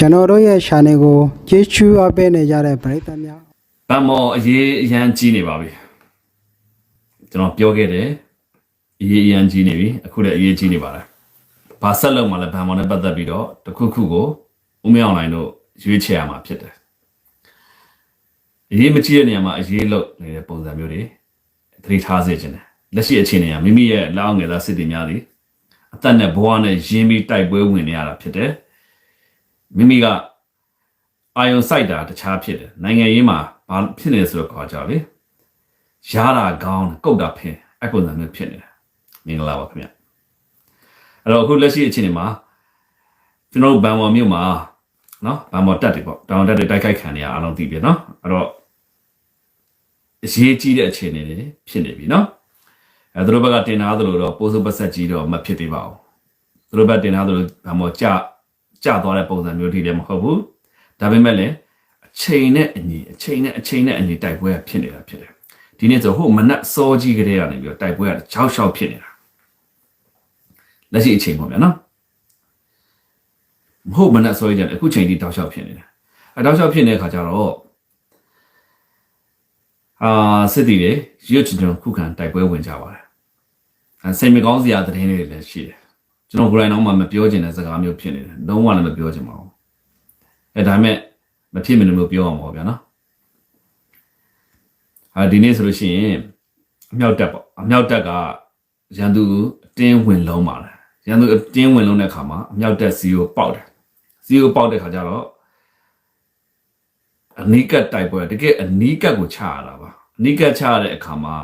ကျွန်တော်တို့ရဲ့ channel ကိုကျေးဇူးအပ်ပေးနေကြတဲ့ပရိသတ်များဗန်မော်အရေးအရန်ကြီးနေပါပြီကျွန်တော်ပြောခဲ့တယ်အရေးအရန်ကြီးနေပြီအခုလည်းအရေးကြီးနေပါတယ်ဘာဆက်လုပ်မှလဲဗန်မော်နဲ့ပတ်သက်ပြီးတော့တစ်ခုခုကိုဦးမင်းအောင်လိုင်းတို့ရွေးချယ်ရမှာဖြစ်တယ်အရေးမကြီးတဲ့နေရာမှာအရေးလုပ်နေတဲ့ပုံစံမျိုးတွေသတိထားစေချင်တယ်လက်ရှိအခြေအနေကမိမိရဲ့လက်အောက်ငယ်သားစစ်တီများတွေအသက်နဲ့ဘဝနဲ့ရင်းပြီးတိုက်ပွဲဝင်နေရတာဖြစ်တယ် မိမိကအာယုံစိုက်တာတခြားဖြစ်တယ်နိုင်ငံရေးမှာဘာဖြစ်နေလဲဆိုတော့ခေါ်ကြလေရာတာကောင်းတယ်ကုတ်တာဖင်အကုသမျိုးဖြစ်နေတယ်မင်္ဂလာပါခင်ဗျအဲ့တော့အခုလက်ရှိအခြေအနေမှာကျွန်တော်တို့ဘန်ဝေါ်မြို့မှာနော်ဘန်ဝေါ်တက်တယ်ပေါ့တောင်တက်တွေတိုက်ခိုက်ခံနေရအားလုံးသိပြီနော်အဲ့တော့အရေးကြီးတဲ့အခြေအနေတွေဖြစ်နေပြီနော်အဲသူတို့ဘက်ကတင်ထားသလိုတော့ပိုးစုပတ်ဆက်ကြီးတော့မဖြစ်သေးပါဘူးသူတို့ဘက်တင်ထားသလိုဘန်ဝေါ်ကြ ကြသွားတဲ့ပုံစံမျိုးထိလည်းမဟုတ်ဘူးဒါပေမဲ့လည်းအချိန်နဲ့အညီအချိန်နဲ့အချိန်နဲ့အညီတိုက်ပွဲကဖြစ်နေတာဖြစ်တယ်ဒီနေ့ဆိုဟိုမနက်စောကြီးကလေးကနေပြီးတော့တိုက်ပွဲကချောက်ချောက်ဖြစ်နေတာလက်ရှိအချိန်ပေါ့ဗျာနော်မဟုတ်မနက်စောကြီးကြတယ်အခုချိန်ထိတောက်လျှောက်ဖြစ်နေတယ်အဲတောက်လျှောက်ဖြစ်နေတဲ့ခါကျတော့အာစစ်တီတွေရွတ်ချွန်ချွန်ခုခံတိုက်ပွဲဝင်ကြပါတယ်အဲစိတ်မကောင်းစရာသတင်းတွေလည်းရှိတယ် ကျွန်တော်ကိုယ်တိုင်တော့မှမပြောချင်တဲ့စကားမျိုးဖြစ်နေတယ်လုံးဝလည်းမပြောချင်ပါဘူးအဲဒါပေမဲ့မဖြစ်မနေလို့ပြောအောင်ပေါ့ဗျာနော်ဟာဒီနေ့ဆိုလို့ရှိရင်အမြောက်တက်ပေါ့အမြောက်တက်ကရန်သူအတင်းဝင်လုံးပါလေရန်သူအတင်းဝင်လုံးတဲ့ခါမှာအမြောက်တက်စီကိုပေါက်တယ်စီကိုပေါက်တဲ့ခါကျတော့အနီးကပ်တိုက်ပွဲတကယ်အနီးကပ်ကိုချရတာပါအနီးကပ်ချရတဲ့အခါမှာ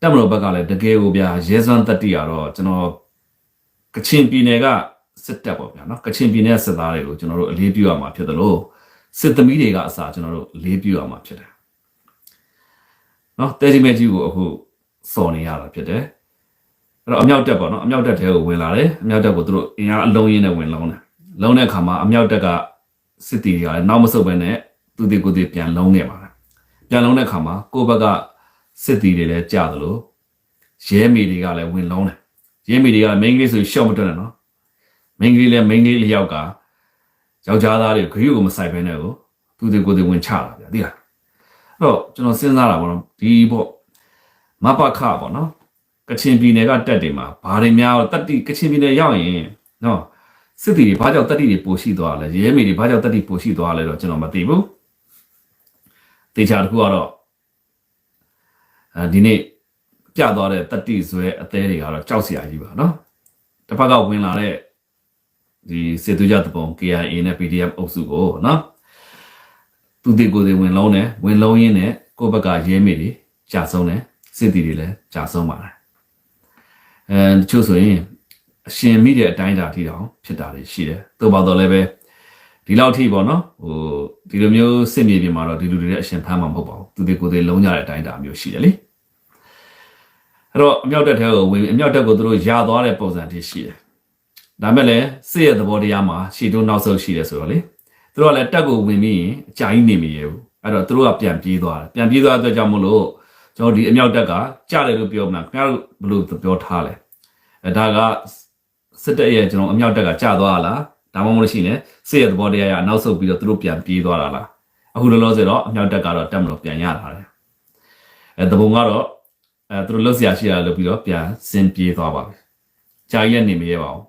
တက်မလို့ဘက်ကလည်းတကယ်ကိုဗျာရဲစွမ်းတက်တီရတော့ကျွန်တော် ကချင်ပြည်နယ်ကစစ်တပ်ပေါ့ဗျာနော်ကချင်ပြည်နယ်စစ်သားတွေကိုကျွန်တော်တို့အလေးပြုရမှာဖြစ်တယ်လို့စစ်သမီးတွေကအစားကျွန်တော်တို့အလေးပြုရမှာဖြစ်တယ်နော်တဲဒီမဲကြီးကိုအခုစော်နေရတာဖြစ်တယ်အဲ့တော့အမြောက်တက်ပေါ့နော်အမြောက်တက်တဲကိုဝင်လာတယ်အမြောက်တက်ကိုသူတို့အင်အားအလုံးရင်းနဲ့ဝင်လုံးတယ်လုံးတဲ့အခါမှာအမြောက်တက်ကစစ်တီတွေကလည်းနောက်မဆုတ်ဘဲနဲ့သူတီကိုတီပြန်လုံးနေပါတယ်ပြန်လုံးတဲ့အခါမှာကိုယ့်ဘက်ကစစ်တီတွေလည်းကြာသလိုရဲမီတွေကလည်းဝင်လုံးတယ် ရဲမီတွေကမိန်းကလေးဆိုရှော့မတွက်နဲ့နော်မိန်းကလေးလည်းမိန်းကလေးလျောက်ကယောက်ျားသားတွေခရုကိုမဆိုင်ဘဲနဲ့ကိုသူတွေကိုယ်တွေဝင်ချတာဗျာသိလားအဲ့တော့ကျွန်တော်စဉ်းစားတာပေါ့နော်ဒီပေါ့မပခပေါ့နော်ကချင်ပြည်နယ်ကတက်တွေမှာဘာတွေများတက်တိကချင်ပြည်နယ်ရောက်ရင်နော်စစ်တီတွေဘာကြောင့်တက်တိတွေပိုရှိသွားလဲရဲမေတွေဘာကြောင့်တက်တိပိုရှိသွားလဲတော့ကျွန်တော်မသိဘူးတေချာတစ်ခုကတော့အဲဒီနေ့ ပြသွားတဲ့တက်တိဇွဲအသေးတွေကတော့ကြောက်စရာကြီးပါနော်တစ်ဖက်ကဝင်လာတဲ့ဒီစစ်သွေးကြတပုံ KIA နဲ့ PDF အုပ်စုကိုနော်သူတေကိုယ်တွေဝင်လုံးတယ်ဝင်လုံးရင်းနဲ့ကိုယ့်ဘက်ကရဲမေတွေကြာဆုံးတယ်စစ်တီတွေလည်းကြာဆုံးပါတယ်အဲတချို့ဆိုရင်အရှင်မိတဲ့အတိုင်းအတာထိတောင်ဖြစ်တာတွေရှိတယ်သို့ပါတော့လည်းပဲဒီလောက်ထိပေါ့နော်ဟိုဒီလိုမျိုးစစ်မြေပြင်မှာတော့ဒီလူတွေလည်းအရှင်ဖမ်းမှာမဟုတ်ပါဘူးသူတေကိုယ်တွေလုံးကြတဲ့အတိုင်းအတာမျိုးရှိတယ်လေ အဲ့တော့အမြောက်တက်တဲ့ကိုဝင်အမြောက်တက်ကိုသူတို့ရာသွားတဲ့ပုံစံတွေရှိတယ်ဒါမဲ့လည်းစစ်ရဲ့သဘောတရားမှာရှီတိုးနောက်ဆုတ်ရှိတယ်ဆိုတော့လေသူတို့ကလည်းတက်ကိုဝင်ပြီးရင်အကြာကြီးနေမရဘူးအဲ့တော့သူတို့ကပြန်ပြေးသွားတယ်ပြန်ပြေးသွားတဲ့အတွက်ကြောင့်မလို့ကျွန်တော်ဒီအမြောက်တက်ကကြားတယ်လို့ပြောမလားခင်ဗျားတို့ဘယ်လိုပြောထားလဲအဲဒါကစစ်တပ်ရဲ့ကျွန်တော်အမြောက်တက်ကကြာသွားလားဒါမှမဟုတ်လို့ရှိရင်စစ်ရဲ့သဘောတရားရနောက်ဆုတ်ပြီးတော့သူတို့ပြန်ပြေးသွားတာလားအခုလောလောဆယ်တော့အမြောက်တက်ကတော့တက်မလို့ပြန်ရတာတယ်အဲတပုံကတော့ အဲသူတို့လှုပ်ရှားရှိရလို့ပြီးတော့ပြန်စင်ပြေးသွားပါပြီကြာကြီးလည်းနေမရပါဘူး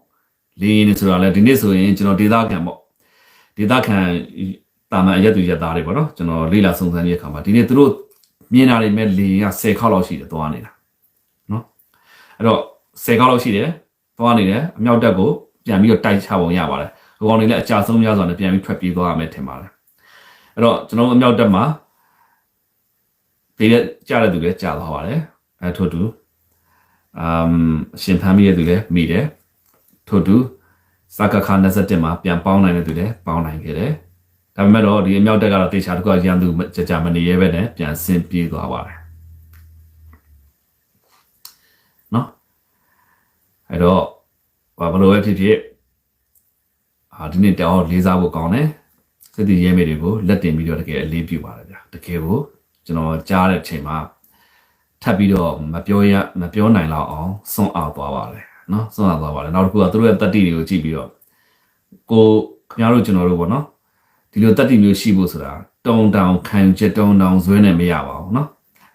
လင်းနေဆိုတာလဲဒီနေ့ဆိုရင်ကျွန်တော်ဒေတာခံပေါ့ဒေတာခံတာမန်အရက်သူရက်သားတွေပေါ့နော်ကျွန်တော်လေးလာစုံစမ်းတဲ့အခါမှာဒီနေ့သူတို့မြင်တာတွေမဲ့လင်းက10ခေါက်လောက်ရှိတယ်သွားနေတာနော်အဲ့တော့10ခေါက်လောက်ရှိတယ်သွားနေတယ်အမြောက်တက်ကိုပြန်ပြီးတော့တိုက်ချပုံရပါတယ်ဟိုကောင်တွေလည်းအကြဆုံးများစွာနဲ့ပြန်ပြီးထွက်ပြေးသွားရမယ်ထင်ပါတယ်အဲ့တော့ကျွန်တော်အမြောက်တက်မှာဒီလက်ကြားတဲ့သူလည်းကြားသွားပါတယ် အဲထို့တူအမ်အရှင်ဖမ်းမိတဲ့သူလည်းမိတယ်ထို့တူစကခါ27မှာပြန်ပေါင်းနိုင်တဲ့သူလည်းပေါင်းနိုင်ခဲ့တယ်။ဒါပေမဲ့တော့ဒီအမြောက်တက်ကတော့တေချာတကွရန်သူကြကြမနေရဲပဲနဲ့ပြန်ဆင်းပြေးသွားပါတယ်။နော်။အဲ့တော့ဘာဘလို့ပဲဖြစ်ဖြစ်အာဒီနေ့တောင်းလေးစားဖို့ကောင်းတယ်။စစ်တီရဲမေတွေကိုလက်တင်ပြီးတော့တကယ်အလေးပြုပါတယ်ဗျာ။တကယ်ကိုကျွန်တော်ကြားတဲ့အချိန်မှာ ထပ်ပြီးတော့မပြောရမပြောနိုင်တော့အောင်စွန့်အောင်သွားပါတယ်နော်စွန့်လာသွားပါတယ်နောက်တစ်ခုကသူတို့ရဲ့တတိတွေကိုကြည့်ပြီးတော့ကိုခင်ဗျားတို့ကျွန်တော်တို့ပေါ့နော်ဒီလိုတက်တီမျိုးရှိဖို့ဆိုတာတုံတောင်ခံယူချက်တုံတောင်ဇွဲနဲ့မရပါဘူးနော်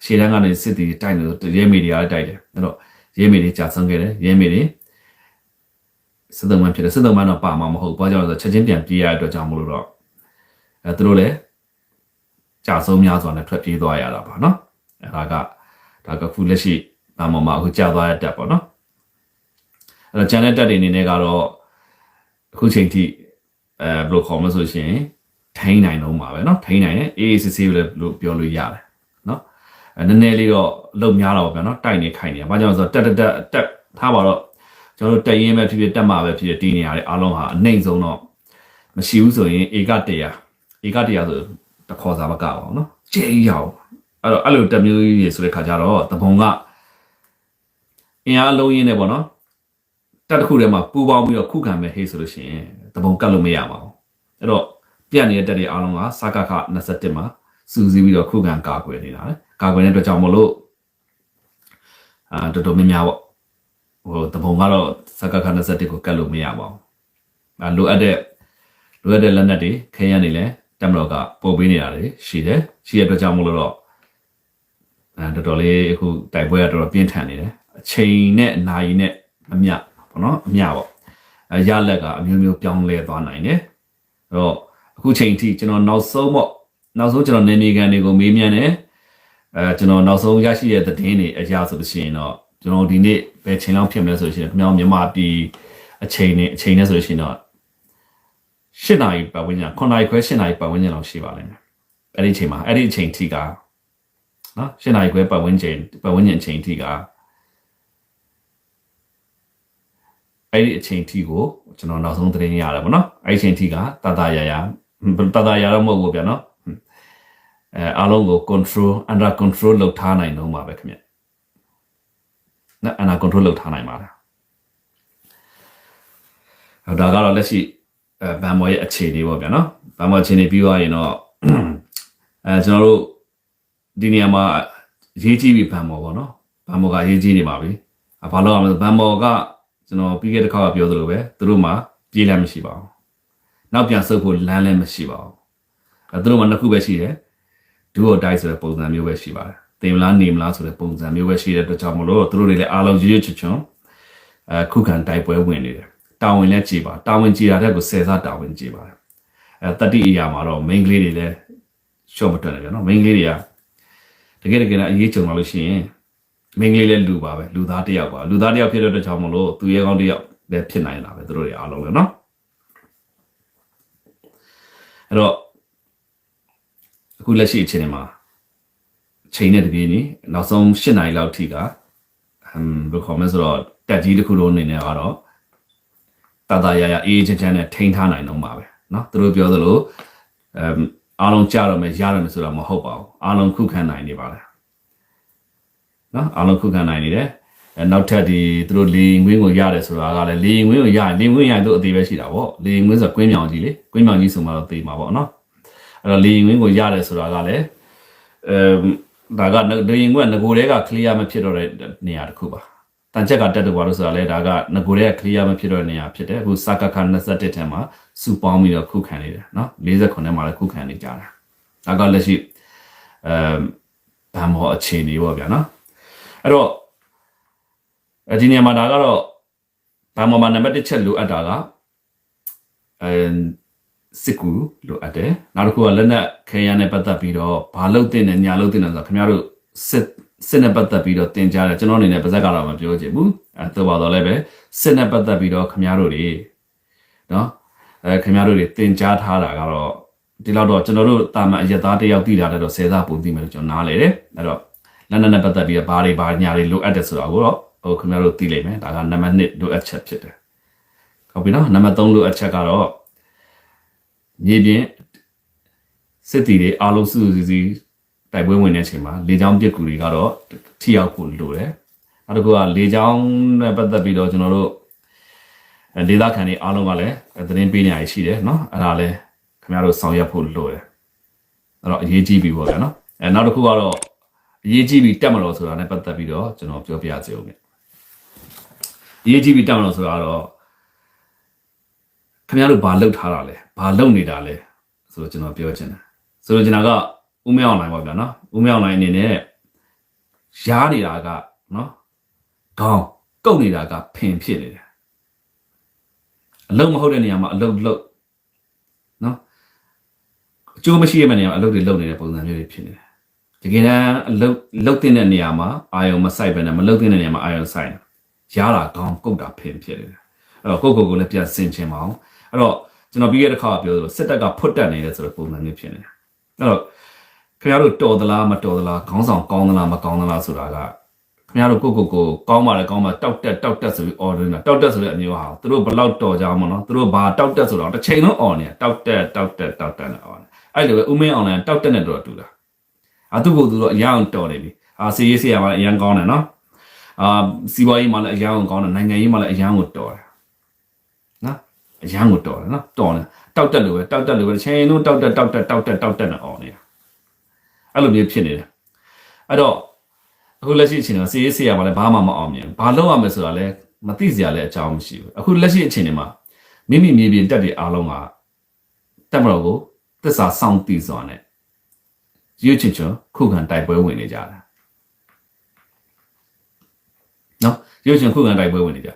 ရှေ့တန်းကနေစစ်တီတိုက်နေလို့ရဲမေတွေကတိုက်တယ်အဲ့တော့ရဲမေတွေကြာဆုံးခဲ့တယ်ရဲမေတွေစစ်သုံးမှန်ဖြစ်တယ်စစ်သုံးမှန်တော့ပါမှာမဟုတ်ဘူးဘာကြောင့်လဲဆိုတော့ချက်ချင်းပြန်ပြေးရတဲ့အတွက်ကြောင့်မလို့တော့အဲသူတို့လည်းကြာဆုံးများစွာနဲ့ထွက်ပြေးသွားရတာပါနော်အဲ့ဒါက ဒါကခုလက်ရှိဘာမှမအခုကြာသွားတဲ့တက်ပေါ့နော်အဲ့တော့ channel တက်တွေအနေနဲ့ကတော့အခုချိန်ထိအဲဘယ်လိုခေါ်မလဲဆိုရှင်ထိန်းနိုင်တော့မှာပဲเนาะထိန်းနိုင်တယ်အေးအေးဆေးဆေးပဲလို့ပြောလို့ရတယ်เนาะအဲနည်းနည်းလေးတော့လုံများတော့ဗျာเนาะတိုက်နေခိုင်နေဘာကြောင့်လဲဆိုတော့တက်တက်တက်တက်ထားပါတော့ကျွန်တော်တို့တက်ရင်ပဲဖြစ်ဖြစ်တက်မှာပဲဖြစ်ဖြစ်တည်နေရတယ်အားလုံးဟာအနှိမ့်ဆုံးတော့မရှိဘူးဆိုရင်ဧက100ဧက100ဆိုတခေါ်စားမကပါဘူးเนาะကျဲရောက် အဲ့တော့အဲ့လိုတက်မျိုးကြီးဆိုတဲ့ခါကျတော့တပုံကအင်အားလုံးရင်းနေပေါ့နော်တက်တစ်ခုထဲမှာပူပေါင်းပြီးတော့ခုခံမဲ့ဟေးဆိုလို့ရှိရင်တပုံကတ်လို့မရပါဘူးအဲ့တော့ပြတ်နေတဲ့တက်တွေအားလုံးကစကခ27မှာစူးစီးပြီးတော့ခုခံကာကွယ်နေတာလေကာကွယ်တဲ့အတွက်ကြောင့်မလို့အာတော်တော်များများပေါ့ဟိုတပုံကတော့စကခ27ကိုကတ်လို့မရပါဘူးအဲလိုအပ်တဲ့လိုအပ်တဲ့လက်နက်တွေခဲရနေလဲတက်မတော်ကပို့ပေးနေတာတွေရှိတယ်ရှိတဲ့အတွက်ကြောင့်မလို့တော့ အဲတော်တော်လေးအခုတိုက်ပွဲကတော်တော်ပြင်းထန်နေတယ်အချိန်နဲ့အနာရီနဲ့အမြပေါ့နော်အမြပေါ့အဲရလက်ကအမျိုးမျိုးပြောင်းလဲသွားနိုင်တယ်အဲ့တော့အခုချိန်ထိကျွန်တော်နောက်ဆုံးပေါ့နောက်ဆုံးကျွန်တော်နေနေကန်တွေကိုမေးမြန်းတယ်အဲကျွန်တော်နောက်ဆုံးရရှိတဲ့သတင်းတွေအရာဆိုလို့ရှိရင်တော့ကျွန်တော်ဒီနေ့ဘယ်ချိန်လောက်ဖြစ်မလဲဆိုလို့ရှိရင်ခင်ဗျားမြန်မာပြည်အချိန်နဲ့အချိန်နဲ့ဆိုလို့ရှိရင်တော့၈နာရီပတ်ဝန်းကျင်9နာရီခွဲ၈နာရီပတ်ဝန်းကျင်လောက်ရှိပါလိမ့်မယ်အဲ့ဒီအချိန်မှာအဲ့ဒီအချိန်ထိက နော်၈နာရီခွဲပတ်ဝန်းကျင်ပတ်ဝန်းကျင်အချိန်ထိကအဲ့ဒီအချိန်ထိကိုကျွန်တော်နောက်ဆုံးသတင်းရတယ်ဗောနော်အဲ့ဒီအချိန်ထိကတတရရတတရတော့မဟုတ်ဘူးဗျာနော်အဲအားလုံးကို control under control လုပ်ထားနိုင်တော့မှာပဲခင်ဗျနော် under control လုပ်ထားနိုင်ပါလားဟောဒါကတော့လက်ရှိအဲဘန်မော်ရဲ့အခြေအနေပေါ့ဗျာနော်ဘန်မော်အခြေအနေပြီးသွားရင်တော့အဲကျွန်တော်တို့ ဒီနေရာမှာရေးကြည့်ပြီးဘန်မော်ပေါ့နော်ဘန်မော်ကရေးကြည့်နေပါပြီအဘာလို့အောင်လဲဘန်မော်ကကျွန်တော်ပြီးခဲ့တဲ့ခါကပြောသလိုပဲသူတို့မှာပြေးလမ်းမရှိပါဘူး။နောက်ပြန်ဆုပ်ဖို့လမ်းလည်းမရှိပါဘူး။အဲသူတို့မှာနှစ်ခုပဲရှိတယ်။ဒူအော်ဒိုက်ဆိုတဲ့ပုံစံမျိုးပဲရှိပါတယ်။တင်မလားနေမလားဆိုတဲ့ပုံစံမျိုးပဲရှိတဲ့အတွက်ကြောင့်မလို့သူတို့တွေလည်းအားလုံးရွရွချွတ်ချွန်အဲခုခံတိုက်ပွဲဝင်နေတယ်။တာဝန်လည်းကြည်ပါတာဝန်ကြည်တာတဲ့ကိုဆယ်စားတာဝန်ကြည်ပါတယ်။အဲတတိအရာမှာတော့ main ကလေးတွေလည်းရှော့မတွက်နေပြန်နော် main ကလေးတွေက တကယ်တကယ်နဲ့အရေးကြုံလာလို့ရှိရင် မင်းကလေးလည်းလူပါပဲလူသားတစ်ယောက်ပါလူသားတစ်ယောက်ဖြစ်တဲ့အတွက်ကြောင့်မလို့သူရဲကောင်းတစ်ယောက်လည်းဖြစ်နိုင်တာပဲသူတို့တွေအားလုံးလည်းနော်အဲ့တော့အခုလက်ရှိအချိန်မှာချိန်နဲ့တပြေးနေနောက်ဆုံး၈နိုင်လောက်ထိကဟမ်ဘယ်ခေါ်မလဲဆိုတော့တက်ကြီးတစ်ခုလုံးအနေနဲ့ကတော့တတရရအေးချမ်းချမ်းနဲ့ထိန်းထားနိုင်တော့မှာပဲเนาะသူတို့ပြောသလိုအမ် အားလုံးကြားတော့မယ်ရတော့မယ်ဆိုတာမဟုတ်ပါဘူးအားလုံးခုခံနိုင်နေပါလားနော်အားလုံးခုခံနိုင်နေတယ်အဲနောက်ထပ်ဒီသူတို့လေရင်ငွေးကိုရတယ်ဆိုတာကလည်းလေရင်ငွေးကိုရရင်လေရင်ငွေးရရင်သူအသေးပဲရှိတာပေါ့လေရင်ငွေးဆိုကွင်းမြောင်ကြီးလေကွင်းမြောင်ကြီးဆိုမှတော့သေမှာပေါ့နော်အဲ့တော့လေရင်ငွေးကိုရတယ်ဆိုတာကလည်းအမ်ဒါကလေရင်ငွေးကငကိုတွေက clear မဖြစ်တော့တဲ့နေရာတစ်ခုပါ တန်ချက်ကတက်တူပါလို့ဆိုတာလဲဒါကငကိုတွေက clear မဖြစ်တော့တဲ့နေရာဖြစ်တယ်အခုစကခ21ထဲမှာစူပေါင်းပြီးတော့ခုခံနေတယ်နော်49ထဲမှာလည်းခုခံနေကြတာဒါကလက်ရှိအမ်ဘာမောအခြေအနေပေါ့ဗျာနော်အဲ့တော့အဲဒီနေရာမှာဒါကတော့ဘာမှမနံပါတ်1ချက်လိုအပ်တာကအဲစစ်ကူလိုအပ်တယ်နောက်တစ်ခုကလက်နက်ခဲယမ်းနဲ့ပတ်သက်ပြီးတော့ဘာလုပ်တင်တယ်ညာလုပ်တင်တယ်ဆိုတော့ခင်ဗျားတို့စစ် စစ်နဲ့ပတ်သက်ပြီးတော့တင်ကြတယ်ကျွန်တော်အနေနဲ့ပါဇက်ကတော့မပြောချင်ဘူးအဲတော့ပါတော့လည်းပဲစစ်နဲ့ပတ်သက်ပြီးတော့ခင်ဗျားတို့တွေနော်အဲခင်ဗျားတို့တွေတင်ကြားထားတာကတော့ဒီလောက်တော့ကျွန်တော်တို့တာမန်အရက်သားတယောက်တည်တာတော့ဆယ်စားပုံသိမယ်လို့ကျွန်တော်နားလေတယ်အဲ့တော့လက်နက်နဲ့ပတ်သက်ပြီးတော့ဘာတွေဘာညာတွေလိုအပ်တယ်ဆိုတာကိုတော့ဟိုခင်ဗျားတို့သိလိမ့်မယ်ဒါကနံပါတ်1လိုအပ်ချက်ဖြစ်တယ်ဟုတ်ပြီနော်နံပါတ်3လိုအပ်ချက်ကတော့မြေပြင်စစ်တီတွေအားလုံးစုစုစည်းစည်း တိုက်ပွဲဝင်တဲ့အချိန်မှာလေကြောင်းပစ်ကူတွေကတော့ထိရောက်ဖို့လိုတယ်နောက်တစ်ခုကလေကြောင်းနဲ့ပတ်သက်ပြီးတော့ကျွန်တော်တို့အဲဒေသခံတွေအားလုံးကလည်းသတင်းပေးနေရရှိတယ်နော်အဲ့ဒါလည်းခင်ဗျားတို့ဆောင်ရွက်ဖို့လိုတယ်အဲ့တော့အရေးကြီးပြီပေါ့ဗျာနော်အဲနောက်တစ်ခုကတော့အရေးကြီးပြီးတက်မလို့ဆိုတာနဲ့ပတ်သက်ပြီးတော့ကျွန်တော်ပြောပြရစေဦးမယ်အရေးကြီးပြီးတက်မလို့ဆိုတာတော့ခင်ဗျားတို့ဘာလုပ်ထားတာလဲဘာလုပ်နေတာလဲဆိုတော့ကျွန်တော်ပြောချင်တယ်ဆိုတော့ကျွန်တော်က ဦးမြောင်းနိုင်ပါဗျာနော်ဦးမြောင်းနိုင်အနေနဲ့ရားနေတာကနော်ခေါင်းကုတ်နေတာကဖင်ဖြစ်နေတယ်အလုံးမဟုတ်တဲ့နေရာမှာအလုံးလုံးနော်အကျိုးမရှိရမယ့်နေရာမှာအလုံးတွေလုံးနေတဲ့ပုံစံမျိုးတွေဖြစ်နေတယ်တကယ်တမ်းအလုံးလုံးတဲ့နေရာမှာအာယုံမဆိုင်ပဲနဲ့မလုံးတဲ့နေရာမှာအာယုံဆိုင်တယ်ရားတာခေါင်းကုတ်တာဖင်ဖြစ်နေတယ်အဲ့တော့ကိုယ့်ကိုယ်ကိုလည်းပြန်ဆင်ခြင်ပါအောင်အဲ့တော့ကျွန်တော်ပြီးခဲ့တဲ့ခါကပြောသလိုစစ်တပ်ကဖွတ်တက်နေတယ်ဆိုတဲ့ပုံစံမျိုးဖြစ်နေတယ်အဲ့တော့ ခင်ဗျားတို့တော်သလားမတော်သလားခေါင်းဆောင်ကောင်းသလားမကောင်းသလားဆိုတာကခင်ဗျားတို့ကိုယ့်ကိုယ်ကိုကောင်းပါလေကောင်းပါတောက်တက်တောက်တက်ဆိုပြီး order နေတာတောက်တက်ဆိုတဲ့အမျိုးဟာသူတို့ဘယ်လောက်တော်ကြအောင်မနော်သူတို့ဘာတောက်တက်ဆိုတော့တစ်ချိန်လုံး on နေတာတောက်တက်တောက်တက်တောက်တက်နေ on အဲ့လိုပဲဥမင်း online တောက်တက်နေတော့တူတာအတူကိုသူတို့အရန်တော်နေပြီအာစီရေးစီရပါလေအရန်ကောင်းတယ်နော်အာစီးပွားရေးမှာလည်းအရန်ကောင်းတယ်နိုင်ငံရေးမှာလည်းအရန်ကိုတော်တယ်နော်အရန်ကိုတော်တယ်နော်တော်တယ်တောက်တက်လို့ပဲတောက်တက်လို့ပဲတစ်ချိန်လုံးတောက်တက်တောက်တက်တောက်တက်တောက်တက်နေ on နေတာ အဲ့လိုမျိုးဖြစ်နေတယ်အဲ့တော့အခုလက်ရှိအချိန်မှာစီရေးစီရပါလေဘာမှမအောင်မြင်ဘာလုပ်ရမလဲဆိုတာလဲမသိစရာလည်းအကြောင်းမရှိဘူးအခုလက်ရှိအချိန်တွေမှာမိမိမြေပြင်တက်တွေအားလုံးကတက်မတော်ကိုသစ္စာစောင့်တည်စွာနဲ့ရွေးချင်ချင်ခုခံတိုက်ပွဲဝင်နေကြတာနော်ရွေးချင်ခုခံတိုက်ပွဲဝင်နေကြ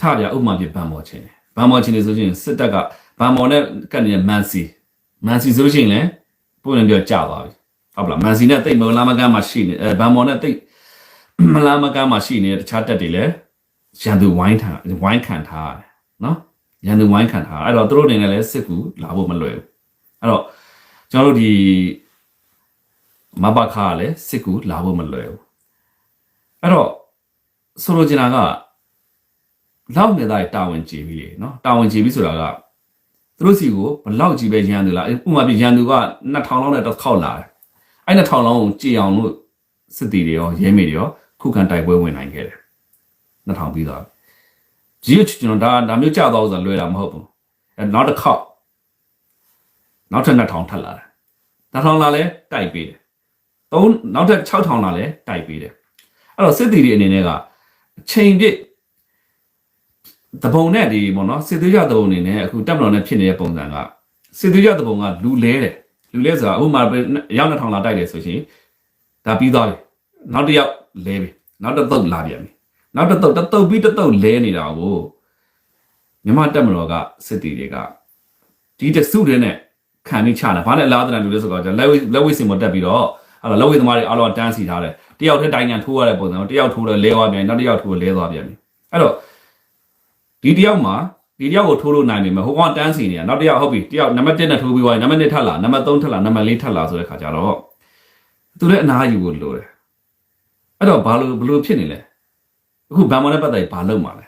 ထပြဥပမာပြဗန်မော်ချင်းတယ်ဗန်မော်ချင်းနေဆိုရင်စစ်တပ်ကဗန်မော်နဲ့ကတ်နေတဲ့မန်စီမန်စီဆိုရင်လည်းပုံရင်ပြောကြာသွားပြီ ဟုတ်ပလားမန်စီနဲ့တိတ်မလာမကမ်းမှာရှိနေအဲဗန်မော်နဲ့တိတ်မလာမကမ်းမှာရှိနေတဲ့တခြားတက်တွေလည်းရန်သူဝိုင်းထားဝိုင်းခံထားရတယ်နော်ရန်သူဝိုင်းခံထားအဲ့တော့သူတို့အနေနဲ့လည်းစစ်ကူလာဖို့မလွယ်ဘူးအဲ့တော့ကျွန်တော်တို့ဒီမဘခါကလည်းစစ်ကူလာဖို့မလွယ်ဘူးအဲ့တော့ဆိုလိုချင်တာကလောက်နေတဲ့တာဝန်ကြည့်ပြီလေနော်တာဝန်ကြည့်ပြီဆိုတာကသူတို့စီကိုဘလောက်ကြီးပဲရန်သူလားဥပမာပြရန်သူက2000လောက်နဲ့တစ်ခေါက်လာတယ် အဲ့2000လောက်ကိုကြည်အောင်လို့စစ်တီတွေရောရဲမေတွေရောခုခံတိုက်ပွဲဝင်နိုင်ခဲ့တယ်2000ပြီးသွားပြီကြီးကျွန်တော်ဒါဒါမျိုးကြာသွားဆိုတာလွယ်တာမဟုတ်ဘူးအဲနောက်တစ်ခေါက်နောက်ထပ်2000ထပ်လာတယ်2000လာလဲတိုက်ပေးတယ်သုံးနောက်ထပ်6000လာလဲတိုက်ပေးတယ်အဲ့တော့စစ်တီတွေအနေနဲ့ကအချိန်ပြည့်တပုံနဲ့ဒီပေါ့နော်စစ်သွေးကြတပုံအနေနဲ့အခုတက်မတော်နဲ့ဖြစ်နေတဲ့ပုံစံကစစ်သွေးကြတပုံကလူလဲတယ် လူလဲဆိုတာအခုမှရောက်2000လာတိုက်တယ်ဆိုရှင်ဒါပြီးသွားပြီနောက်တစ်ယောက်လဲပြီနောက်တစ်သုတ်လာပြန်ပြီနောက်တစ်သုတ်တစ်သုတ်ပြီးတစ်သုတ်လဲနေတာကိုမြမတက်မတော်ကစစ်တီတွေကဒီတစုတွေနဲ့ခံပြီးချတာဘာနဲ့လာတဲ့လူလဲဆိုတော့じゃလက်ဝဲလက်ဝဲစင်မတက်ပြီးတော့အဲ့တော့လက်ဝဲသမားတွေအားလုံးတန်းစီထားတယ်တယောက်ထက်တိုင်ငံထိုးရတဲ့ပုံစံတယောက်ထိုးတော့လဲသွားပြန်နောက်တစ်ယောက်ထိုးလဲသွားပြန်ပြီအဲ့တော့ဒီတယောက်မှာ ဒီတယောက်ကိုထိုးလို့နိုင်ပြီမဟုတ်ကောင်တန်းစီနေတာနောက်တစ်ယောက်ဟုတ်ပြီတယောက်နံပါတ်1နဲ့ထိုးပြီးသွားရင်နံပါတ်2ထပ်လာနံပါတ်3ထပ်လာနံပါတ်4ထပ်လာဆိုတဲ့ခါကျတော့သူလည်းအနာယူဖို့လိုတယ်အဲ့တော့ဘာလို့ဘလို့ဖြစ်နေလဲအခုဗန်မော်နဲ့ပတ်သက်ပြီးဘာလုပ်မှာလဲ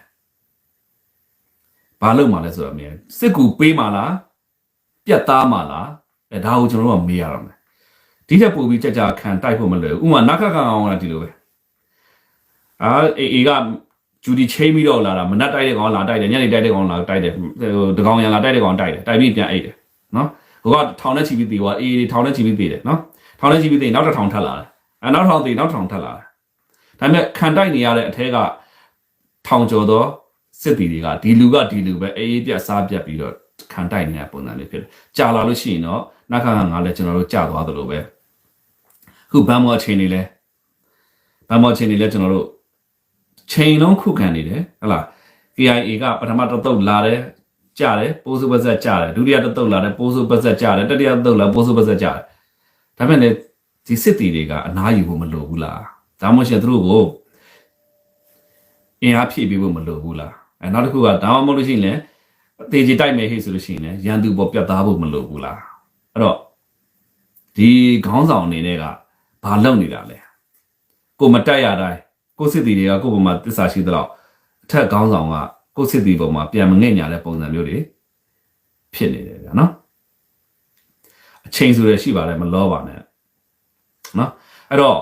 ဘာလုပ်မှာလဲဆိုတော့မြင်စစ်ကူပေးမှာလားပြတ်သားမှာလားအဲဒါကိုကျွန်တော်တို့ကမေးရအောင်မယ်ဒီတက်ပို့ပြီးကြကြခံတိုက်ဖို့မလွယ်ဘူးဥပမာနခခကောင်အောင်လားဒီလိုပဲအာအေအေက ဂျူဒီချိန်ပြီးတော့လာတာမနက်တိုက်တဲ့ကောင်လာတိုက်တယ်ညနေတိုက်တဲ့ကောင်လာတိုက်တယ်ဟိုတကောင်ရံလာတိုက်တဲ့ကောင်တိုက်တယ်တိုက်ပြီးပြန်အိတ်တယ်နော်ဟိုကထောင်နဲ့ချီပြီးသေးသွားအေးထောင်နဲ့ချီပြီးသေးတယ်နော်ထောင်နဲ့ချီပြီးသေးနောက်တစ်ထောင်ထပ်လာတယ်အဲနောက်ထောင်သေးနောက်ထောင်ထပ်လာတယ်ဒါပေမဲ့ခံတိုက်နေရတဲ့အထက်ကထောင်ကျော်သောစစ်တီတွေကဒီလူကဒီလူပဲအေးအေးပြတ်စားပြတ်ပြီးတော့ခံတိုက်နေတဲ့ပုံစံလေးဖြစ်တယ်ကြာလာလို့ရှိရင်တော့နောက်ခါကငါလည်းကျွန်တော်တို့ကြာသွားသလိုပဲခုဘမ်မော်ချင်းနေလဲဘမ်မော်ချင်းနေလဲကျွန်တော်တို့ ချိန်လုံးခုခံနေတယ်ဟဟလား KIA ကပထမတစ်သုတ်လာတယ်ကြားတယ်ပိုးစုပတ်ဆက်ကြားတယ်ဒုတိယတစ်သုတ်လာတယ်ပိုးစုပတ်ဆက်ကြားတယ်တတိယတစ်သုတ်လာပိုးစုပတ်ဆက်ကြားတယ်ဒါပေမဲ့လည်းဒီစစ်တီတွေကအနားယူဖို့မလိုဘူးလားဒါမှမဟုတ်သူတို့ကိုအင်အားဖြည့်ပေးဖို့မလိုဘူးလားအဲနောက်တစ်ခုကဒါမှမဟုတ်လို့ရှိရင်လည်းအသေးကြီးတိုက်မယ်ဟိဆိုလို့ရှိရင်လည်းရန်သူပေါ်ပြတ်သားဖို့မလိုဘူးလားအဲ့တော့ဒီခေါင်းဆောင်အနေနဲ့ကဘာလုပ်နေတာလဲကိုမတက်ရတိုင်း ကိုစစ်တီတွေကကိုယ့်ဘုံမှာတစ္ဆာရှိသလောက်အထက်ကောင်းဆောင်ကကိုစစ်တီဘုံမှာပြန်မငဲ့ညာတဲ့ပုံစံမျိုးတွေဖြစ်နေတယ်ဗျာနော်အချိန်ဆိုရရှိပါတယ်မလောပါနဲ့နော်အဲ့တော့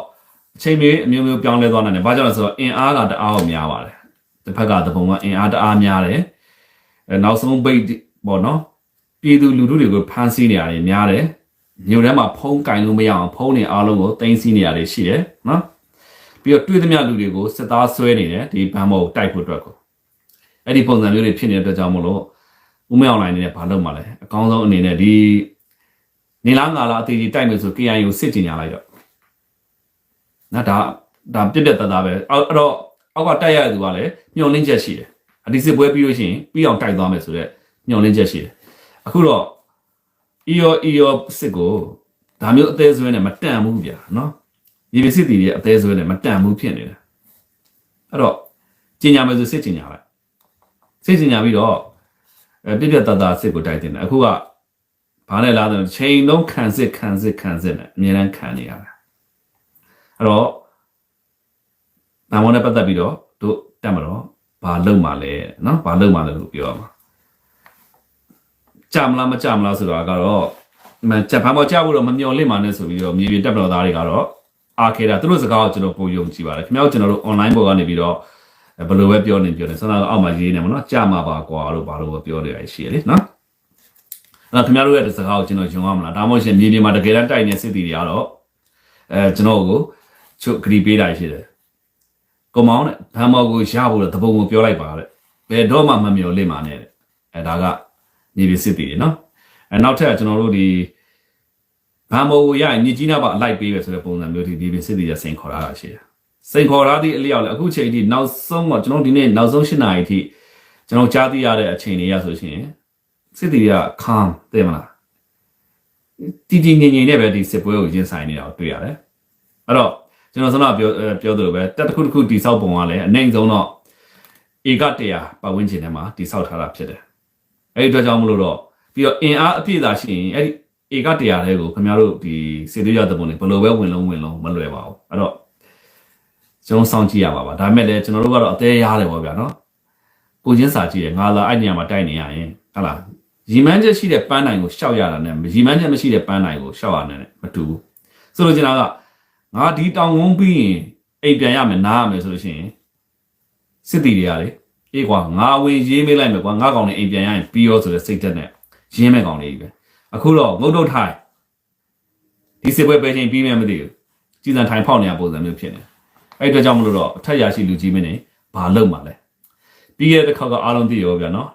အချိန်မျိုးအမျိုးမျိုးပြောင်းလဲသွားနိုင်တယ်ဘာကြောင့်လဲဆိုတော့အင်အားကတအားကိုများပါတယ်တစ်ဖက်ကတပုံကအင်အားတအားများတယ်အဲနောက်ဆုံးပိတ်ပေါ့နော်ပြည်သူလူထုတွေကိုဖမ်းဆီးနေရတယ်များတယ်မြို့ထဲမှာဖုံးကင်လို့မရအောင်ဖုံးနေအားလုံးကိုတင်စီနေရတယ်ရှိတယ်နော် ပြီးတော့တွေ့သမျှလူတွေကိုစစ်သားဆွဲနေတယ်ဒီဘမ်းမောကိုတိုက်ဖို့အတွက်ကိုအဲ့ဒီပုံစံမျိုးတွေဖြစ်နေတဲ့အတွက်ကြောင့်မို့လို့ဦးမဲအွန်လိုင်းအနေနဲ့ဘာလုပ်မှာလဲအကောင်းဆုံးအနေနဲ့ဒီနေလားငါလားအသေးကြီးတိုက်မယ်ဆို KIA ကိုစစ်ကြင်ညာလိုက်တော့နော်ဒါဒါပြက်ပြက်တသားပဲအဲ့အဲ့တော့အောက်ကတိုက်ရတဲ့သူကလည်းညှော်လင်းချက်ရှိတယ်အဒီစစ်ပွဲပြီးလို့ရှိရင်ပြီးအောင်တိုက်သွားမယ်ဆိုတော့ညှော်လင်းချက်ရှိတယ်အခုတော့ EO EO စစ်ကိုဒါမျိုးအသေးဆွဲနဲ့မတန်ဘူးဗျာနော် ဒီပစစ်တီတွေအသေးဆွဲနဲ့မတန်ဘူးဖြစ်နေတယ်အဲ့တော့ကျင်ညာမယ်ဆိုစစ်ကျင်ညာလိုက်စစ်ကျင်ညာပြီးတော့အဲပြက်ပြက်တသားစစ်ကိုတိုက်တင်တယ်အခုကဘာလဲလားဆိုတော့ချိန်လုံးခံစစ်ခံစစ်ခံစစ်နဲ့အများအားခံနေရတာအဲ့တော့ဗန်မောနဲ့ပတ်သက်ပြီးတော့တို့တက်မတော့ဘာလုပ်မှလဲနော်ဘာလုပ်မှလဲလို့ပြောရမှာကြာမလားမကြာမလားဆိုတာကတော့မဂျပန်ပေါ်ကြာဖို့တော့မမျှော်လင့်ပါနဲ့ဆိုပြီးတော့မြေပြင်တက်မတော်သားတွေကတော့ အားခဲတာသူတို့စကားကိုကျွန်တော်ပုံယုံကြည့်ပါတယ်ခင်ဗျားတို့ကျွန်တော်တို့ online ပေါ်ကနေပြီးတော့ဘယ်လိုပဲပြောနေပြောနေစနာအောက်မှာရေးနေမှာနော်ကြာမှာပါကွာလို့ဘာလို့ပဲပြောနေရရှိရလေနော်အဲ့တော့ခင်ဗျားတို့ရဲ့စကားကိုကျွန်တော်ယုံရမလားဒါမှမဟုတ်ရှင်မြေပြင်မှာတကယ်တမ်းတိုက်နေစစ်တီတွေကတော့အဲကျွန်တော်ကိုချုပ်ဂရီပေးတာရှိတယ်ကိုမောင်းနဲ့ဗန်မော်ကိုရဖို့တော့တပုံကိုပြောလိုက်ပါတဲ့ဘယ်တော့မှမမျှော်လင့်ပါနဲ့တဲ့အဲဒါကမြေပြင်စစ်တီတွေနော်အဲနောက်ထပ်ကျွန်တော်တို့ဒီ ဗန်မော်ကိုရရင်ညကြီးနာပါအလိုက်ပေးပဲဆိုတဲ့ပုံစံမျိုးဒီမြေပြင်စစ်တီရစိန်ခေါ်ထားတာရှိတယ်စိန်ခေါ်ထားသည့်အလျောက်လေအခုချိန်ထိနောက်ဆုံးတော့ကျွန်တော်ဒီနေ့နောက်ဆုံး၈နာရီထိကျွန်တော်ကြားသိရတဲ့အချိန်တွေရဆိုရှင်စစ်တီတွေကခမ်သိမလားတီတီငင်ငင်နဲ့ပဲဒီစစ်ပွဲကိုရင်ဆိုင်နေတာကိုတွေ့ရတယ်အဲ့တော့ကျွန်တော်စနပြောအဲပြောသလိုပဲတက်တစ်ခုတစ်ခုတိဆောက်ပုံကလည်းအနိုင်ဆုံးတော့ဧက100ပတ်ဝန်းကျင်ထဲမှာတိဆောက်ထားတာဖြစ်တယ်အဲ့ဒီအတွက်ကြောင့်မလို့တော့ပြီးတော့အင်အားအပြည့်သာရှိရင်အဲ့ဒီ ဧက100တဲကိုခင်ဗျားတို့ဒီစေသွေးရတဲ့ပုံတွေဘယ်လိုပဲဝင်လုံးဝင်လုံးမလွယ်ပါဘူးအဲ့တော့ကျွန်တော်စောင့်ကြည့်ရပါပါဒါပေမဲ့လည်းကျွန်တော်တို့ကတော့အသေးရတယ်ပေါ့ဗျာနော်ကိုချင်းစာကြည့်ရငါလာအဲ့ညမှာတိုက်နေရရင်ဟုတ်လားရီမန်းချက်ရှိတဲ့ပန်းတိုင်ကိုရှောက်ရတာနဲ့ရီမန်းချက်မရှိတဲ့ပန်းတိုင်ကိုရှောက်ရတဲ့မတူဘူးဆိုလိုချင်တာကငါဒီတောင်ဝန်းပြီးရင်အိမ်ပြန်ရမယ်နားရမယ်ဆိုလို့ရှိရင်စစ်တီတွေကလေအေးကွာငါဝင်ရေးမေးလိုက်မယ်ကွာငါကောင်နေအိမ်ပြန်ရရင်ပြီးရောဆိုတဲ့စိတ်သက်နဲ့ရင်းမဲ့ကောင်လေးကြီးပဲ အခုတော့ငုတ်တုတ်ထိုင်ဒီစစ်ပွဲပဲချင်းပြီးမယ်မသိဘူးကြည်စံထိုင်ဖောက်နေရပုံစံမျိုးဖြစ်နေအဲ့အတွက်ကြောင့်မလို့တော့အထက်ရရှိလူကြီးမင်းနေဘာလုပ်မှလဲပြီးခဲ့တဲ့တစ်ခါကအားလုံးသိရောဗျာနော်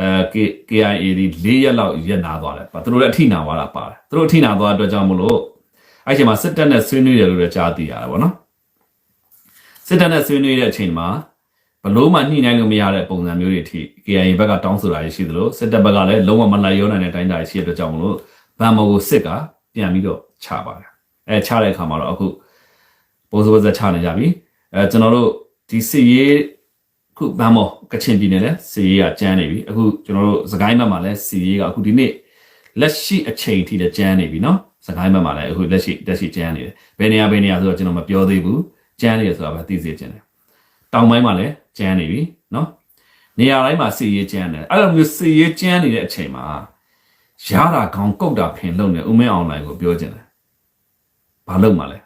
အဲ KIA ဒီ၄ရက်လောက်ရက်နာသွားတယ်သူတို့လည်းအထိနာသွားတာပါတယ်သူတို့အထိနာသွားတဲ့အတွက်ကြောင့်မလို့အဲ့ချိန်မှာစစ်တပ်နဲ့ဆွေးနွေးတယ်လို့လည်းကြားသိရတယ်ဗောနော်စစ်တပ်နဲ့ဆွေးနွေးတဲ့အချိန်မှာ ဘလို့မှညှိနှိုင်းလို့မရတဲ့ပုံစံမျိုးတွေအထိ KIA ဘက်ကတောင်းဆိုတာရှိသလိုစစ်တပ်ဘက်ကလည်းလုံးဝမလိုက်ရောနိုင်တဲ့တိုင်းတာရှိတဲ့အတွက်ကြောင့်မလို့ဗန်မော်ကိုစစ်ကပြန်ပြီးတော့ချပါတယ်အဲချတဲ့အခါမှာတော့အခုပိုးစိုးစက်ချနေကြပြီအဲကျွန်တော်တို့ဒီစစ်ရေးခုဗန်မော်ကချင်ပြည်နယ်လဲစစ်ရေးကကျန်းနေပြီအခုကျွန်တော်တို့စကိုင်းဘက်မှာလဲစစ်ရေးကအခုဒီနေ့လက်ရှိအချိန်ထိလည်းကျန်းနေပြီเนาะစကိုင်းဘက်မှာလည်းအခုလက်ရှိလက်ရှိကျန်းနေတယ်ဘယ်နေရာဘယ်နေရာဆိုတော့ကျွန်တော်မပြောသေးဘူးကျန်းနေရဆိုတာပဲသိစေချင်တယ်တောင်ပိုင်းမှာလည်း ကျန်းနေပြီနော်နေရာတိုင်းမှာစီရေးကျန်းတယ်အဲ့လိုမျိုးစီရေးကျန်းနေတဲ့အချိန်မှာရတာခေါင်းကုတ်တာဖင်လုံနေဦးမင်းအောင်လိုင်ကိုပြောချင်တယ်ဘာလုပ်မှာလဲ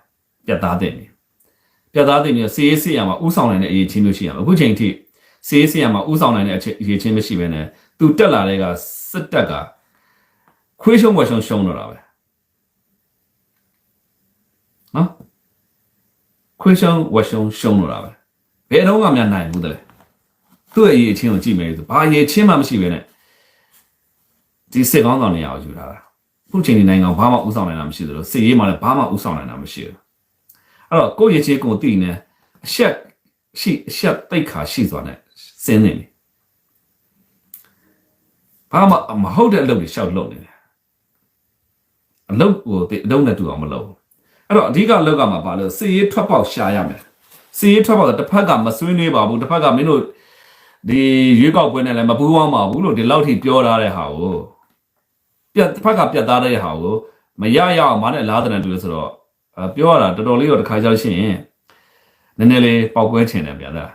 ပြတ်သားတဲ့နေပြတ်သားတဲ့နေစီရေးစီရမှာဥဆောင်နိုင်တဲ့အရေးချင်းလို့ရှိရမှာအခုချိန်ထိစီရေးစီရမှာဥဆောင်နိုင်တဲ့အရေးချင်းမရှိဘဲနဲ့သူတက်လာတဲ့ကစစ်တက်ကခွေးရှုံးဝရှုံးရှုံးတော့တာပဲနော်ခွေးရှုံးဝရှုံးရှုံးတော့တာပဲ ဘယ်တော့မှမနိုင်ဘူးတဲ့သူ့ရဲ့အရေးချင်းကိုကြည့်မယ်ဆိုဘာအရေးချင်းမှမရှိပဲနဲ့ဒီစစ်ကောင်းဆောင်နေရအောင်ယူထားတာခုချိန်ဒီနိုင်ငံဘာမှဥဆောင်နိုင်တာမရှိသလိုစစ်ရေးမှလည်းဘာမှဥဆောင်နိုင်တာမရှိဘူးအဲ့တော့ကိုယ့်ရဲ့ချင်းကိုတည်နေအဆက်ရှိအဆက်တိတ်ခါရှိစွာနဲ့စင်းနေတယ်ဘာမှမဟုတ်တဲ့အလုပ်တွေရှောက်လုပ်နေတယ်အလုပ်ကိုအလုပ်နဲ့တူအောင်မလုပ်ဘူးအဲ့တော့အဓိကအလုပ်ကမှဘာလို့စစ်ရေးထွက်ပေါက်ရှာရမယ် စီးထွက်ပေါက်တစ်ဖက်ကမဆွေးနွေးပါဘူးတစ်ဖက်ကမင်းတို့ဒီရွေးကောက်ပွဲနဲ့လည်းမပူးပေါင်းပါဘူးလို့ဒီလောက်ထိပြောထားတဲ့ဟာကိုပြတ်တစ်ဖက်ကပြတ်သားတဲ့ဟာကိုမရရအောင်မနဲ့လားတဲ့တူလို့ဆိုတော့ပြောရတာတော်တော်လေးတော့တစ်ခါကြောက်ရှရင်နည်းနည်းလေးပောက်ကွဲချင်တယ်ဗျာလား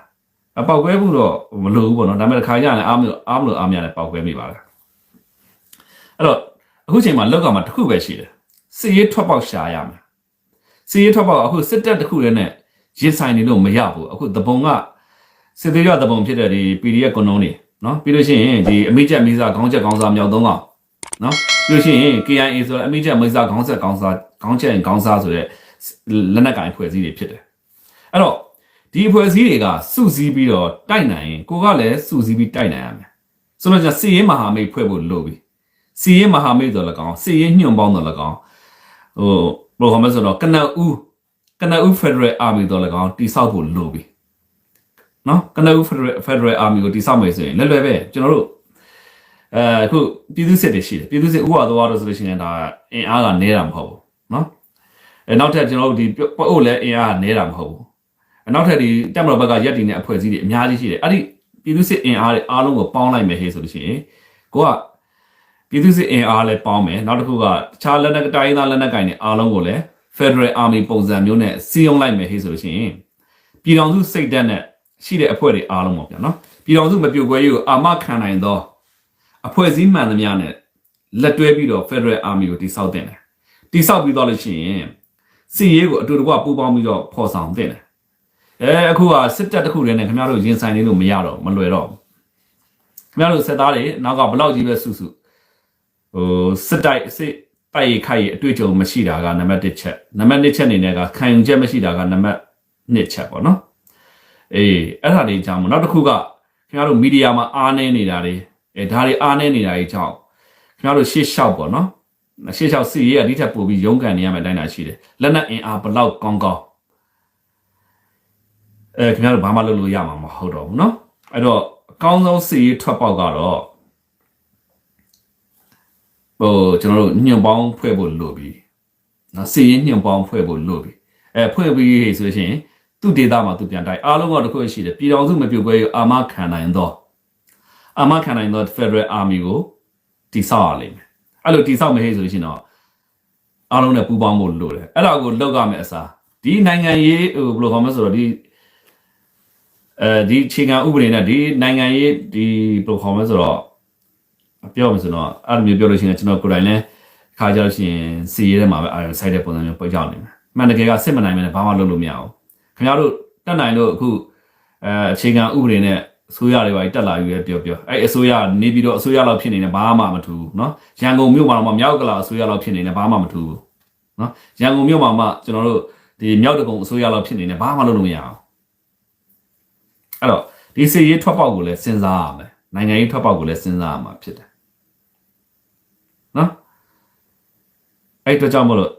အပောက်ကွဲမှုတော့မလိုဘူးပေါ့နော်ဒါပေမဲ့တစ်ခါကျရင်အားမလို့အားမလို့အားမရလည်းပောက်ကွဲမိပါလားအဲ့တော့အခုချိန်မှာလောက်ကမှာတစ်ခုပဲရှိတယ်စီးရေးထွက်ပေါက်ရှာရမယ်စီးရေးထွက်ပေါက်အခုစစ်တပ်တစ်ခုလည်းနဲ့ ရင်ဆိုင်နေလို့မရဘူးအခုတပုံကစစ်သေးရတပုံဖြစ်တဲ့ဒီ PDF ကွန်နုံးတွေနော်ပြီးလို့ရှိရင်ဒီအမိချက်မိစားခေါင်းချက်ခေါင်းစားမြောက်သုံးကောင်နော်ပြီးလို့ရှိရင် KIA ဆိုတဲ့အမိချက်မိစားခေါင်းဆက်ခေါင်းစားခေါင်းချက်ခေါင်းစားဆိုတဲ့လက်နက်ကင်ဖွဲ့စည်းတွေဖြစ်တယ်အဲ့တော့ဒီဖွဲ့စည်းတွေကစုစည်းပြီးတော့တိုက်နိုင်ရင်ကိုကလည်းစုစည်းပြီးတိုက်နိုင်ရမယ်စဆိုတော့ကျွန်တော်စီရင်မဟာမိတ်ဖွဲ့ဖို့လိုပြီစီရင်မဟာမိတ်တော်လည်းကောင်းစီရင်ညွန့်ပေါင်းတော်လည်းကောင်းဟိုဘယ်လိုခေါ်မလဲဆိုတော့ကနဦး ကနဦး Federal Army တော်လည်းကောင်းတိဆောက်ဖို့လိုပြီနော်ကနဦး Federal Federal Army ကိုတိဆောက်မယ်ဆိုရင်လွယ်လွယ်ပဲကျွန်တော်တို့အဲအခုပြည်သူစစ်တွေရှိတယ်ပြည်သူစစ်ဥပဒေတော်တော့ဆိုလို့ရှိရင်ဒါအင်အားကနေတာမဟုတ်ဘူးနော်အဲနောက်ထပ်ကျွန်တော်တို့ဒီပေါ့အိုလည်းအင်အားကနေတာမဟုတ်ဘူးအဲနောက်ထပ်ဒီတက်မတော်ဘက်ကရက်တည်နေအဖွဲ့အစည်းတွေအများကြီးရှိတယ်အဲ့ဒီပြည်သူစစ်အင်အားတွေအားလုံးကိုပေါင်းလိုက်မယ်ဟေးဆိုလို့ရှိရင်ကိုကပြည်သူစစ်အင်အားလည်းပေါင်းမယ်နောက်တစ်ခုကတခြားလက်နက်တိုင်းသားလက်နက်ကင်တွေအားလုံးကိုလည်း Federal Army ပုံစံမျိုးနဲ့စီယုံလိုက်မယ်ဟေးဆိုလို့ရှိရင်ပြည်တော်စုစိတ်ဓာတ်နဲ့ရှိတဲ့အဖွဲ့တွေအားလုံးပေါ့ဗျာနော်ပြည်တော်စုမပြိုကွဲရေးကိုအာမခံနိုင်သောအဖွဲ့အစည်းမှန်သမျှနဲ့လက်တွဲပြီးတော့ Federal Army ကိုတိစောက်တင်တယ်တိစောက်ပြီးတော့လို့ရှိရင်စီရေးကိုအတူတကွပူးပေါင်းပြီးတော့ဖော်ဆောင်တင်တယ်အဲအခုကစစ်တပ်တစ်ခုတည်းနဲ့ခင်ဗျားတို့ရင်ဆိုင်နေလို့မရတော့မလွယ်တော့ဘူးခင်ဗျားတို့စစ်သားတွေနောက်ကဘလောက်ကြီးပဲစုစုဟိုစစ်တိုက်စစ် တိုက်ရိုက်ခိုက်ရအတွေ့အကြုံမရှိတာကနံပါတ်1ချက်နံပါတ်2ချက်အနေနဲ့ကခံယူချက်မရှိတာကနံပါတ်2ချက်ပေါ့နော်အေးအဲ့ဒါတွေကြောင့်မို့နောက်တစ်ခုကခင်ဗျားတို့မီဒီယာမှာအားနေနေတာတွေအဲဒါတွေအားနေနေတာတွေကြောင့်ခင်ဗျားတို့ရှေ့လျှောက်ပေါ့နော်ရှေ့လျှောက်စီရေးအဒီထက်ပိုပြီးရုန်းကန်နေရမယ့်အတိုင်းတာရှိတယ်လက်နက်အင်အားဘလောက်ကောင်းကောင်းအဲခင်ဗျားတို့ဘာမှလုပ်လို့ရမှာမဟုတ်တော့ဘူးเนาะအဲ့တော့အကောင်းဆုံးစီရေးထွက်ပေါက်ကတော့ ဟိုကျွန်တော်တို့ညွန့်ပေါင်းဖွဲ့ဖို့လိုပြီနော်စီရေးညွန့်ပေါင်းဖွဲ့ဖို့လိုပြီအဲဖွဲ့ပြီးဆိုလို့ရှိရင်သူ့ဒေတာမှာသူပြန်တိုက်အားလုံးကတစ်ခုရှိတယ်ပြည်တော်စုမပြုတ်ခွဲရအာမခံနိုင်တော့အာမခံနိုင်တော့ Federal Army ကိုတိဆောက်ရလိမ့်မယ်အဲ့လိုတိဆောက်မယ်ဟဲ့ဆိုလို့ရှိရင်တော့အားလုံးနဲ့ပူးပေါင်းဖို့လိုတယ်အဲ့ဒါကိုလောက်ရမယ်အစားဒီနိုင်ငံရေးဟိုဘယ်လိုခေါ်မလဲဆိုတော့ဒီအဲဒီချိန်ခံဥပဒေနဲ့ဒီနိုင်ငံရေးဒီဘယ်လိုခေါ်မလဲဆိုတော့ ပြောမှဆိုတော့အဲ့လိုမျိုးပြောလို့ရှိရင်ကျွန်တော်ကိုယ်တိုင်လည်းခါကြလို့ရှိရင်စီရဲထဲမှာပဲအာရုံစိုက်တဲ့ပုံစံမျိုးပေါ်ကြနေမယ်မှန်တကယ်ကစစ်မနိုင်မယ်ဘာမှလုပ်လို့မရဘူးခင်ဗျားတို့တက်နိုင်လို့အခုအဲအခြေခံဥပဒေနဲ့အစိုးရတွေပါတက်လာယူရဲပြောပြောအဲ့အစိုးရနေပြီးတော့အစိုးရလောက်ဖြစ်နေတယ်ဘာမှမထူဘူးเนาะရန်ကုန်မြို့မှာတော့မြောက်ကလာအစိုးရလောက်ဖြစ်နေတယ်ဘာမှမထူဘူးเนาะရန်ကုန်မြို့မှာမှကျွန်တော်တို့ဒီမြောက်တကုံအစိုးရလောက်ဖြစ်နေတယ်ဘာမှလုပ်လို့မရအောင်အဲ့တော့ဒီစီရေးထွက်ပေါက်ကိုလည်းစဉ်းစားရမယ်နိုင်ငံရေးထွက်ပေါက်ကိုလည်းစဉ်းစားရမှာဖြစ်တယ် အဲ့တော့ကြောင့်မလို့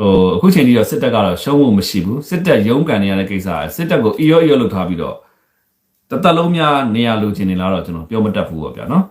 ဟိုအခုချိန်ကြီးတော့စစ်တပ်ကတော့ရှုံးဖို့မရှိဘူးစစ်တပ်ရုံးကန်နေရတဲ့ကိစ္စစစ်တပ်ကိုအီရောအီရောလုပ်ထားပြီးတော့တသက်လုံးများနေရလိုချင်နေလားတော့ကျွန်တော်ပြောမတတ်ဘူးပေါ့ဗျာနော်